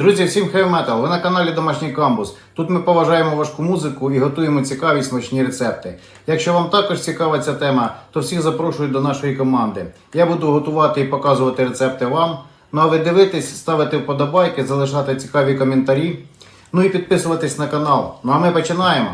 Друзі, всім Metal! Ви на каналі Домашній Камбус. Тут ми поважаємо важку музику і готуємо цікаві смачні рецепти. Якщо вам також цікава ця тема, то всіх запрошую до нашої команди. Я буду готувати і показувати рецепти вам. Ну а ви дивитесь, ставити вподобайки, залишати цікаві коментарі. Ну і підписуватись на канал. Ну а ми починаємо.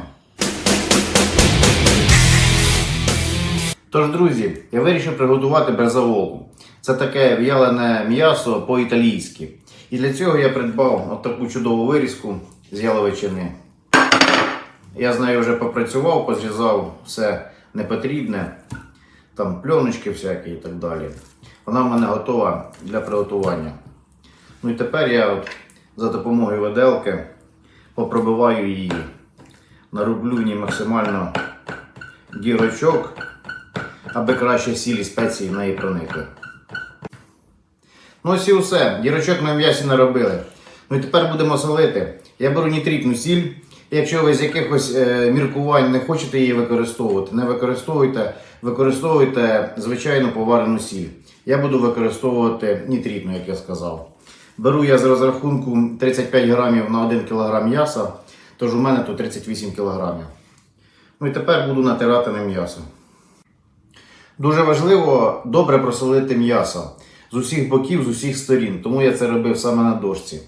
Тож, друзі, я вирішив приготувати берзаволку. Це таке в'ялене м'ясо по-італійськи. І для цього я придбав от таку чудову вирізку з яловичини. Я з нею вже попрацював, позрізав все непотрібне, там пленочки всякі і так далі. Вона в мене готова для приготування. Ну і тепер я от за допомогою виделки попробиваю її. Нароблю в ній максимально дірочок, аби краще сілі спеції в неї проникли. Ну ось і все. Дірочок ми м'ясі наробили. Ну і тепер будемо солити. Я беру нітритну сіль. Якщо ви з якихось е, міркувань не хочете її використовувати, не використовуйте, використовуйте звичайну поварену сіль. Я буду використовувати нітритну, як я сказав. Беру я з розрахунку 35 грамів на 1 кг м'яса, тож у мене тут 38 кг. Ну і тепер буду натирати на м'ясо. Дуже важливо добре просолити м'ясо з усіх боків, з усіх сторін. Тому я це робив саме на дошці.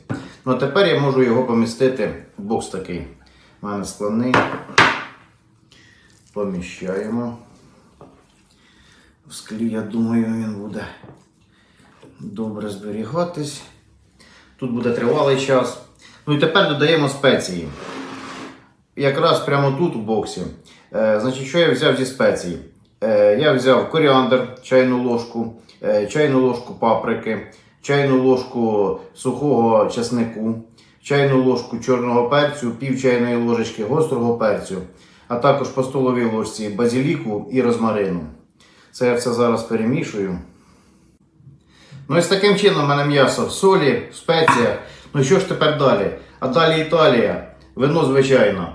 Ну а тепер я можу його помістити в бокс такий. У мене складний. Поміщаємо. В склі, я думаю, він буде добре зберігатись. Тут буде тривалий час. Ну і тепер додаємо спеції. Якраз прямо тут у боксі. Е, значить, що я взяв зі спецій? Е, я взяв коріандр, чайну ложку, е, чайну ложку паприки, чайну ложку сухого чеснику, чайну ложку чорного перцю, пів чайної ложечки гострого перцю, а також по столовій ложці базиліку і розмарину. Це я все зараз перемішую. Ну і з таким чином в мене м'ясо в солі, в спеціях. Ну що ж тепер далі? А далі Італія, вино звичайно.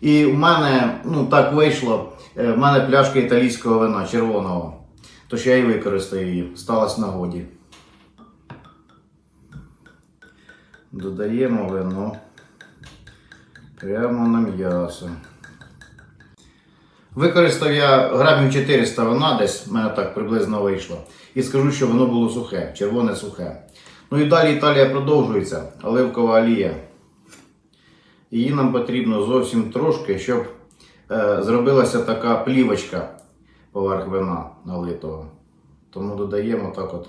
І в мене, ну так вийшло, в мене пляшка італійського вина червоного. Тож я і використаю її, сталося нагоді. Додаємо вино прямо на м'ясо. Використав я грамів 400 вина десь, в мене так приблизно вийшло. І скажу, що воно було сухе, червоне сухе. Ну і далі Італія продовжується, оливкова олія. Її нам потрібно зовсім трошки, щоб е, зробилася така плівочка поверх вина налитого. Тому додаємо так от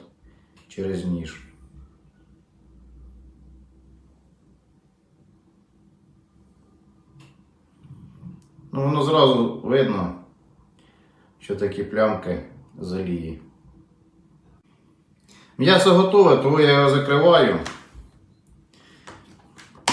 через ніж. Ну, воно зразу видно, що такі плямки з олії. М'ясо готове, тому я його закриваю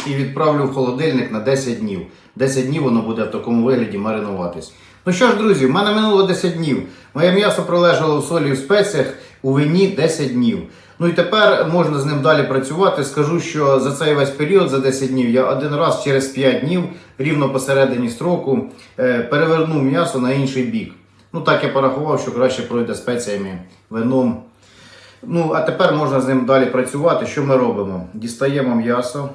і відправлю в холодильник на 10 днів. 10 днів воно буде в такому вигляді маринуватись. Ну що ж, друзі, в мене минуло 10 днів. Моє м'ясо пролежало в солі і в спеціях у вині 10 днів. Ну і тепер можна з ним далі працювати. Скажу, що за цей весь період, за 10 днів, я один раз через 5 днів, рівно посередині строку, е, перевернув м'ясо на інший бік. Ну так я порахував, що краще пройде спеціями, вином. Ну, а тепер можна з ним далі працювати. Що ми робимо? Дістаємо м'ясо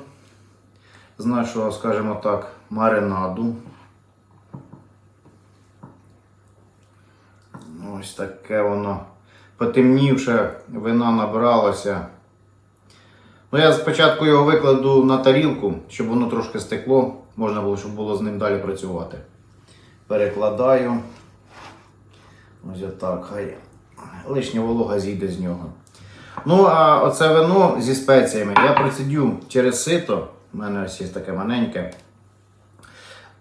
з нашого, скажімо так, маринаду. Ось таке воно потемнівше, вина набралося. Ну, я спочатку його викладу на тарілку, щоб воно трошки стекло, можна було, щоб було з ним далі працювати. Перекладаю. Ось отак, хай лишня волога зійде з нього. Ну, а оце вино зі спеціями я процедю через сито. У мене ось є таке маленьке.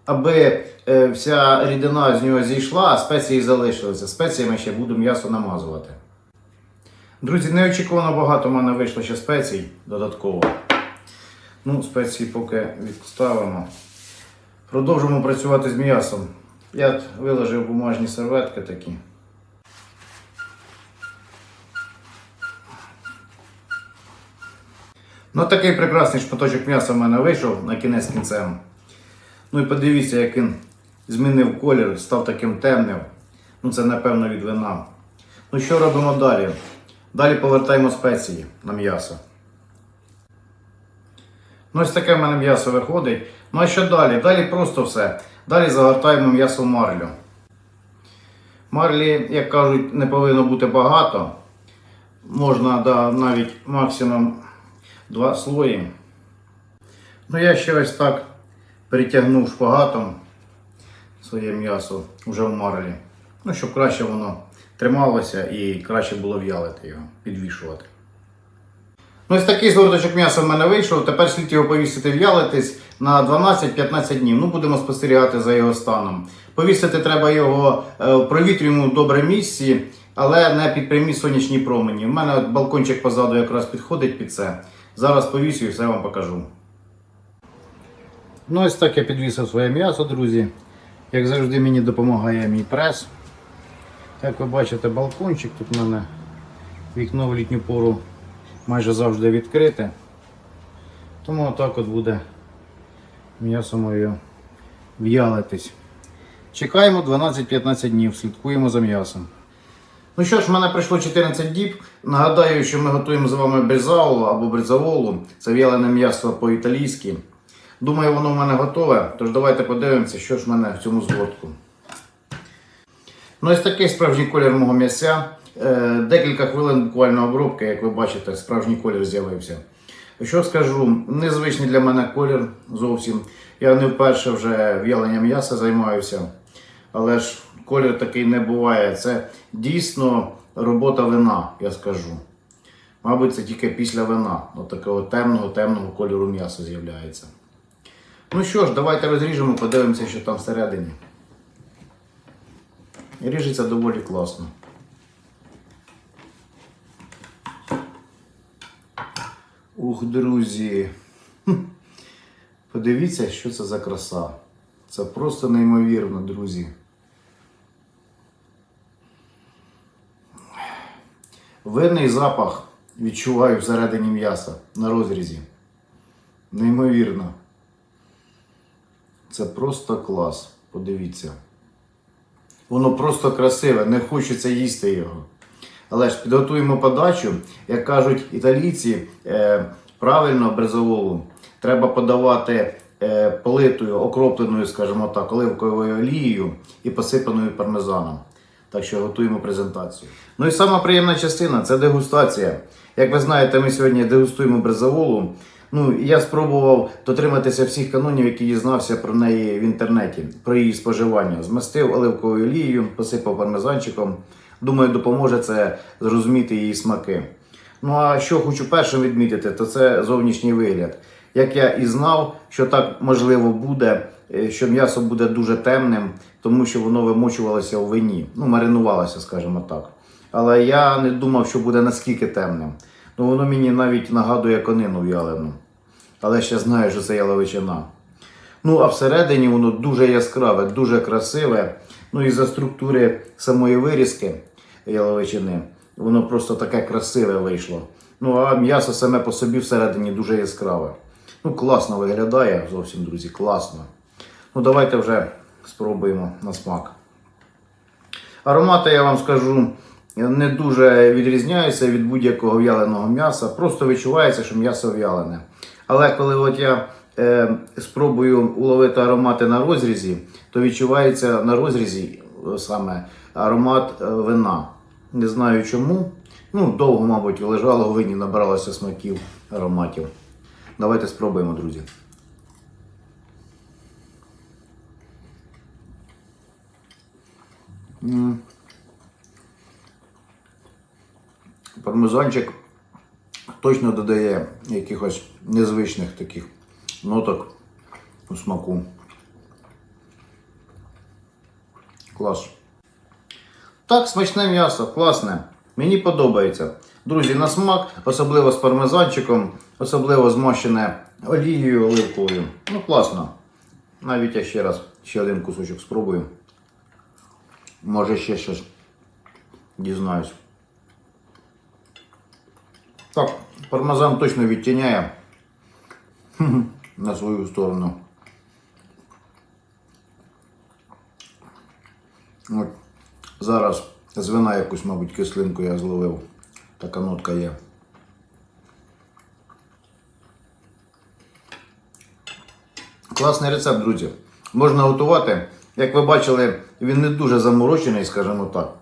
Аби е, вся рідина з нього зійшла, а спеції залишилися. Спеціями ще буду м'ясо намазувати. Друзі, неочікувано багато в мене вийшло ще спецій додатково. Ну, спеції поки відставимо. Продовжимо працювати з м'ясом. Я виложив бумажні серветки такі. Ну, такий прекрасний шматочок м'яса в мене вийшов на кінець кінцем. Ну і подивіться, як він змінив колір, став таким темним. Ну, це напевно від вина. Ну що робимо далі? Далі повертаємо спеції на м'ясо. Ну, ось таке в мене м'ясо виходить. Ну а що далі? Далі просто все. Далі загортаємо м'ясо в марлю. Марлі, як кажуть, не повинно бути багато. Можна да, навіть максимум два слої. Ну я ще ось так перетягнув шпагатом своє м'ясо вже в марлі. Ну, щоб краще воно трималося і краще було в'ялити його, підвішувати. Ну, ось такий згорточок м'яса в мене вийшов. Тепер слід його повісити в'ялитись на 12-15 днів. Ну, будемо спостерігати за його станом. Повісити треба його е, в провітрюємо добре місці, але не під прямі сонячні промені. У мене балкончик позаду якраз підходить під це. Зараз повісю і все вам покажу. Ну, ось так я підвісив своє м'ясо, друзі. Як завжди, мені допомагає мій прес. Як ви бачите, балкончик тут у мене вікно в літню пору майже завжди відкрите. Тому отак от буде м'ясо моє в'ялитись. Чекаємо 12-15 днів, слідкуємо за м'ясом. Ну що ж, в мене пройшло 14 діб. Нагадаю, що ми готуємо з вами бризаулу або бризаволу. Це в'ялене м'ясо по-італійськи. Думаю, воно в мене готове. Тож давайте подивимося, що ж в мене в цьому згортку. Ну, ось такий справжній колір мого м'яса. Е, Декілька хвилин буквально обробки, як ви бачите, справжній колір з'явився. Що скажу, незвичний для мене колір зовсім. Я не вперше вже в'яленням м'яса займаюся, але ж колір такий не буває. Це дійсно робота вина, я скажу. Мабуть, це тільки після вина. От такого темного, темного кольору м'яса з'являється. Ну що ж, давайте розріжемо, подивимося, що там всередині. Ріжеться доволі класно. Ух, друзі. Подивіться, що це за краса. Це просто неймовірно, друзі. Винний запах відчуваю всередині м'яса на розрізі. Неймовірно. Це просто клас. Подивіться. Воно просто красиве, не хочеться їсти його. Але ж підготуємо подачу, як кажуть італійці, е, правильно бризоволу треба подавати е, политою, окропленою, скажімо так, оливковою олією і посипаною пармезаном. Так що готуємо презентацію. Ну і сама приємна частина це дегустація. Як ви знаєте, ми сьогодні дегустуємо бризаволу. Ну, я спробував дотриматися всіх канонів, які дізнався про неї в інтернеті, про її споживання. Змастив оливковою олією, посипав пармезанчиком. Думаю, допоможе це зрозуміти її смаки. Ну а що хочу першим відмітити, то це зовнішній вигляд. Як я і знав, що так можливо буде, е, що м'ясо буде дуже темним, тому що воно вимочувалося у вині, ну маринувалося, скажімо так. Але я не думав, що буде наскільки темним. Ну воно мені навіть нагадує конину в'ялену. Але ще знаю, що це яловичина. Ну, а всередині воно дуже яскраве, дуже красиве. Ну і за структури самої вирізки яловичини, воно просто таке красиве вийшло. Ну, а м'ясо саме по собі всередині дуже яскраве. Ну, класно виглядає зовсім, друзі, класно. Ну, давайте вже спробуємо на смак. Аромати, я вам скажу, не дуже відрізняються від будь-якого в'яленого м'яса. Просто відчувається, що м'ясо в'ялене. Але коли от я е, спробую уловити аромати на розрізі, то відчувається на розрізі е, саме аромат е, вина. Не знаю чому. Ну, довго, мабуть, лежало в вині, набралося смаків, ароматів. Давайте спробуємо, друзі. Пармезанчик точно додає якихось незвичних таких ноток у смаку. Клас. Так, смачне м'ясо, класне. Мені подобається. Друзі, на смак, особливо з пармезанчиком, особливо змащене олією оливковою. Ну, класно. Навіть я ще раз ще один кусочок спробую. Може ще щось дізнаюсь. Так, пармезан точно відтіняє на свою сторону. От, зараз з вина якусь, мабуть, кислинку я зловив. Така нотка є. Класний рецепт, друзі. Можна готувати. Як ви бачили, він не дуже заморочений, скажімо так.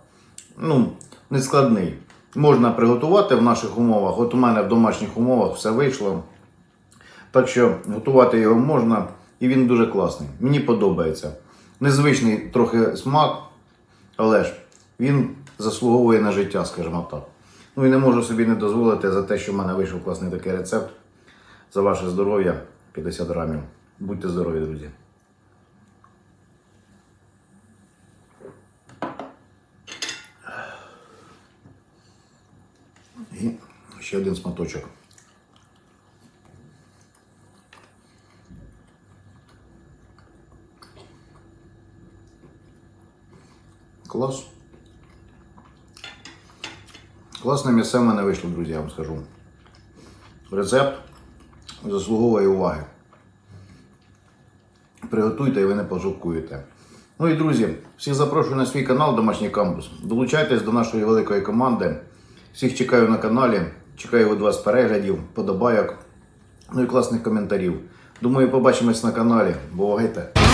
Ну, не складний. Можна приготувати в наших умовах. От у мене в домашніх умовах все вийшло. Так що готувати його можна, і він дуже класний. Мені подобається. Незвичний трохи смак, але ж він заслуговує на життя, скажімо так. Ну і не можу собі не дозволити за те, що в мене вийшов класний такий рецепт. За ваше здоров'я 50 грамів. Будьте здорові, друзі. І ще один сматочок. Клас. Класне м'ясо в мене вийшло, друзі, я вам скажу. Рецепт заслуговує уваги. Приготуйте і ви не пожалкуєте. Ну і друзі, всіх запрошую на свій канал Домашній кампус. Долучайтесь до нашої великої команди. Всіх чекаю на каналі. Чекаю від вас переглядів, подобайок, ну і класних коментарів. Думаю, побачимось на каналі. Бувайте!